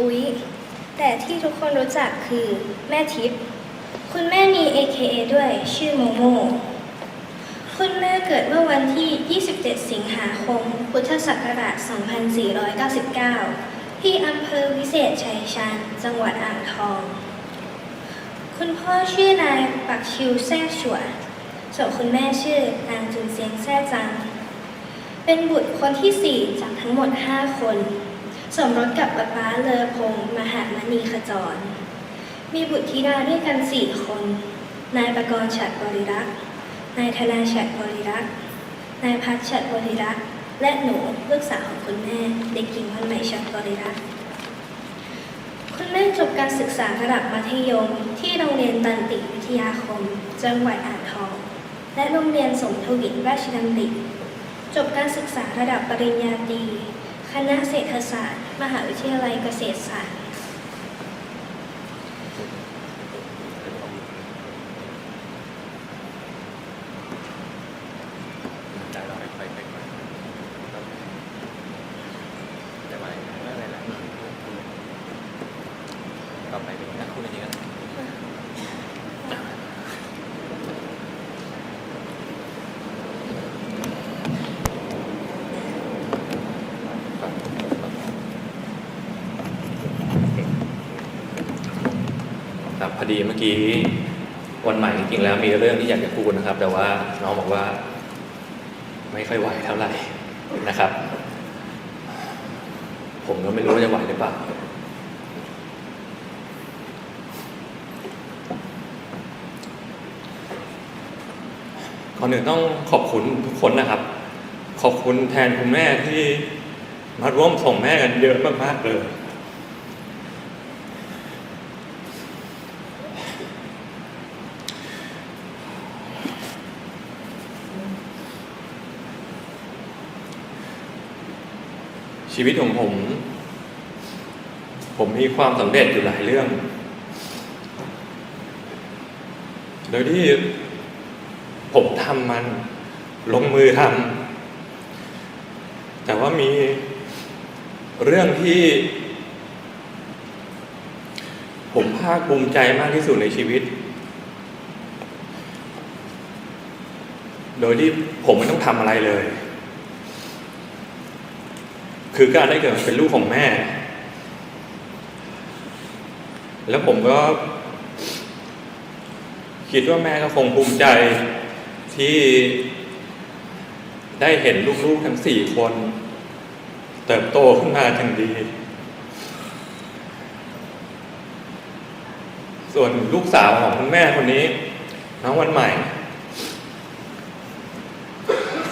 อุ๊ย แต่ที่ทุกคนรู้จักคือแม่ทิพย์คุณแม่มี AKA ด้วยชื่อโมโม คุณแม่เกิดเมื่อวันที่ 27 สิงหาคม พุทธศักราช 2499 ที่อำเภอวิเศษชัยชาญ จังหวัดอ่างทอง คุณพ่อชื่อนายปักชิวแซ่ฉวนส่วนคุณแม่ชื่อนางจุนเซียงแซ่จัง เป็นบุตรคนที่ 4 จากทั้งหมด 5 คน สมรสกับป๊าป๊าเลอพงษ์มหามณีขจร มีบุตรธิดาด้วยกัน4คน นายประกรณ์ฉัดบริรักษ์ นายธนาฉัดบริรักษ์ นายพัชฉัดบริรักษ์ และหนูลูกสาวของคุณแม่ เด็กหญิงวันใหม่ฉัดบริรักษ์คุณแม่จบการศึกษาระดับมัธยม ที่โรงเรียนตันติวิทยาคม จังหวัดอ่างทอง และโรงเรียนสมทวินราชดำริจบการศึกษาระดับปริญญาตรี คณะเศรษฐศาสตร์ มหาวิทยาลัยเกษตรศาสตร์ ได้เราไปไปไปแต่ว่าไม่เป็นไรต่อไปเป็นนักคู่จริงๆกัน ครับ พอดีเมื่อกี้วันใหม่จริงๆแล้วมีเรื่องที่อยากจะพูดนะครับ แต่ว่าน้องบอกว่า ไม่ค่อยไหวเท่าไหร่นะครับ ผมก็ไม่รู้ว่าจะไหวหรือเปล่าก่อนหนึ่งต้องขอบคุณทุกคนนะครับ ขอบคุณแทนคุณแม่ที่มาร่วมส่งแม่กันเยอะมากๆเลย ชีวิตของผม ผมมีความสำเร็จอยู่หลายเรื่อง โดยที่ผมทำมันลงมือทำแต่ว่ามีเรื่องที่ ผมภาคภูมิใจมากที่สุดในชีวิต โดยที่ผมไม่ต้องทำอะไรเลย คือการได้เกิดเป็นลูกของแม่ แล้วผมก็ คิดว่าแม่ก็คงภูมิใจที่ได้เห็นลูกๆทั้งสี่คน เติบโตขึ้นมาอย่างดี ส่วนลูกสาวของคุณแม่คนนี้ น้องวันใหม่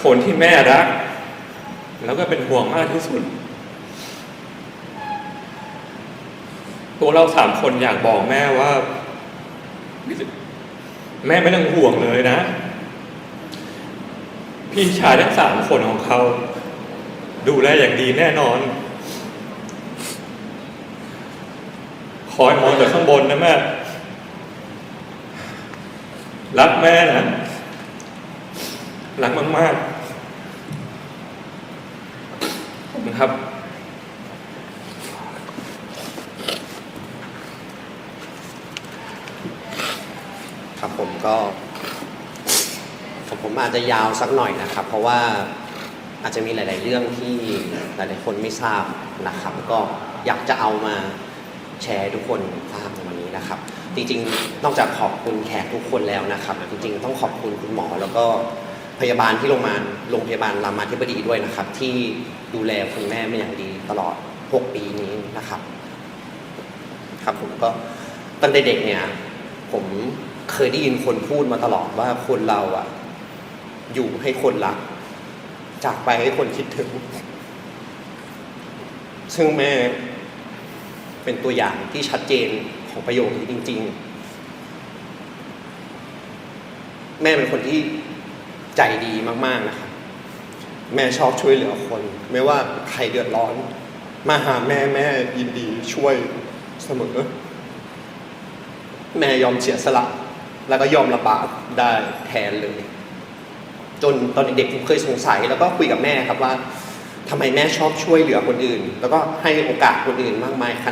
คนที่แม่รัก แล้วก็เป็นห่วงมากที่สุด ตัวเราสามคนอยากบอกแม่ว่า แม่ไม่ต้องห่วงเลยนะ พี่ชายทั้งสามคนของเขา ดูแลอย่างดีแน่นอน คอยมองจากข้างบนนะแม่ รักแม่นะ รักมากๆขอบคุณครับ ครับผมก็ผมอาจจะยาวสักหน่อยนะครับ เพราะว่าอาจจะมีหลาย ๆ เรื่องที่หลาย ๆ คนไม่ทราบนะครับ ก็อยากจะเอามาแชร์ทุกคนทราบในวันนี้นะครับ จริง ๆ นอกจากขอบคุณแขกทุกคนแล้วนะครับ จริง ๆ ต้องขอบคุณคุณหมอ แล้วก็พยาบาลที่โรงพยาบาลโรงพยาบาลรามาธิบดีด้วยนะครับ ที่ดูแลคุณแม่เป็นอย่างดีตลอด 6 ปีนี้นะครับ ครับผมก็ตั้งแต่เด็กเนี่ยผม เคยได้ยินคนพูดมาตลอดว่าคนเราอะอยู่ให้คนรัก จากไปให้คนคิดถึง ซึ่งแม่เป็นตัวอย่างที่ชัดเจนของประโยคนี้จริง ๆ แม่เป็นคนที่ใจดีมาก ๆ นะครับ แม่ชอบช่วยเหลือคน ไม่ว่าใครเดือดร้อน มาหาแม่แม่ยินดีช่วยเสมอ แม่ยอมเสียสละ แล้วก็ยอมระบาดได้แทนเลย จนตอนเด็กผมเคยสงสัยแล้วก็คุยกับแม่ครับว่าทำไมแม่ชอบช่วยเหลือคนอื่น แล้วก็ให้โอกาสคนอื่นมากมายครับ